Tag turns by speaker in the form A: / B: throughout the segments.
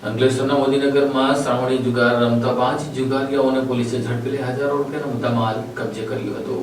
A: અંકલેશ્વરના મોદીનગરમાં શ્રાવણી જુગાર રમતા પાંચ જુગારીઓને પોલીસે ઝડપી લઈ હજારો રૂપિયાનો મુદ્દામાલ કબજે કર્યો હતો.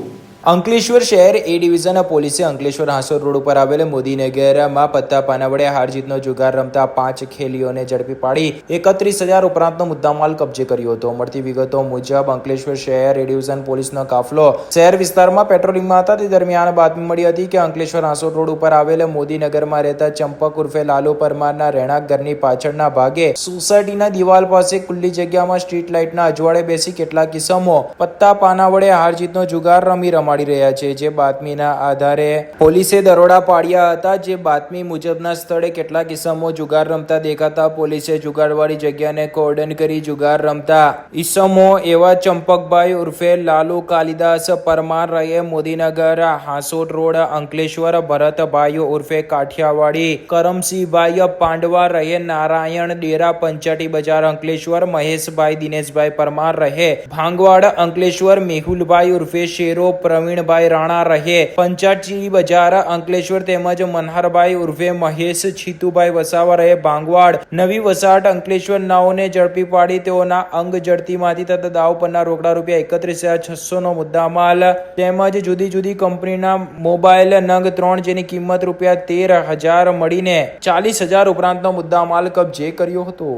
B: અંકલેશ્વર શહેર એ ડિવિઝન પોલીસે અંકલેશ્વર હાંસોર રોડ ઉપર આવેલ મોદીનગરમાં પત્તા પાના વડે હાર જીતનો જુગાર રમતા પાંચ ખેલીઓને ઝડપી પાડી એકત્રીસ હજાર ઉપરાંતનો મુદ્દામાલ કબજે કર્યો હતો. મળતી વિગતો મુજબ અંકલેશ્વર શહેર એ ડિવિઝન પોલીસનો કાફલો. શહેર વિસ્તારમાં પેટ્રોલિંગમાં હતા. તે દરમિયાન બાતમી મળી હતી કે અંકલેશ્વર હાંસોર રોડ ઉપર આવેલ મોદીનગરમાં રહેતા ચંપક ઉર્ફે લાલુ પરમારના રહેણાંક ઘરની પાછળના ભાગે સોસાયટીના દિવાલ પાસે ખુલ્લી જગ્યામાં સ્ટ્રીટ લાઇટના અજવાળે બેસી કેટલાક કિસ્સામો પત્તા પાના વડે હાર જીતનો જુગાર રમી રમાડી રહ્યા છે. જે બાતમીના આધારે પોલીસે દરોડા પાડ્યા હતા. જે બાતમી મુજબના સ્થળે કેટલાક કિસ્સામો જુગાર રમતા દેખાતા, પોલીસે જુગારવાળી જગ્યાને કોર્ડન કરી જુગાર રમતા ઈસમો એવા ચંપકભાઈ ઉર્ફે લાલુ કાલિદાસ, પરમાર રહે મોદીનગર, હાંસોટ રોડ, અંકલેશ્વર, ભરતભાઈ ઉર્ફે કાઠિયાવાડી, કરમસિંહભાઈ પાંડવા રહે નારાયણ ડેરા, પંચાટી બજાર, અંકલેશ્વર, મહેશભાઈ, દિનેશભાઈ પરમાર રહે ભાંગવાડ, અંકલેશ્વર, મેહુલભાઈ ઉર્ફે શેરો પ્રવીણભાઈ રાણા રહે. પંચાચી બજાર, અંકલેશ્વર તેમજ મનહરભાઈ ઉર્ફે મહેશ, છીતુભાઈ વસાવા રહે ભાંગવાડ. નવી વસાહટ અંકલેશ્વર નાઓને ઝડપી પાડી. તેઓના અંગ જડતીમાંથી તથા દાવ પરના રોકડા રૂપિયા એકત્રીસ હજાર છસો નો મુદ્દામાલ. તેમજ જુદી જુદી કંપનીના મોબાઈલ નંગ ત્રણ જેની કિંમત રૂપિયા તેર હજાર મળીને ચાલીસ હજાર ઉપરાંતનો મુદ્દામાલ કબજે કર્યો હતો.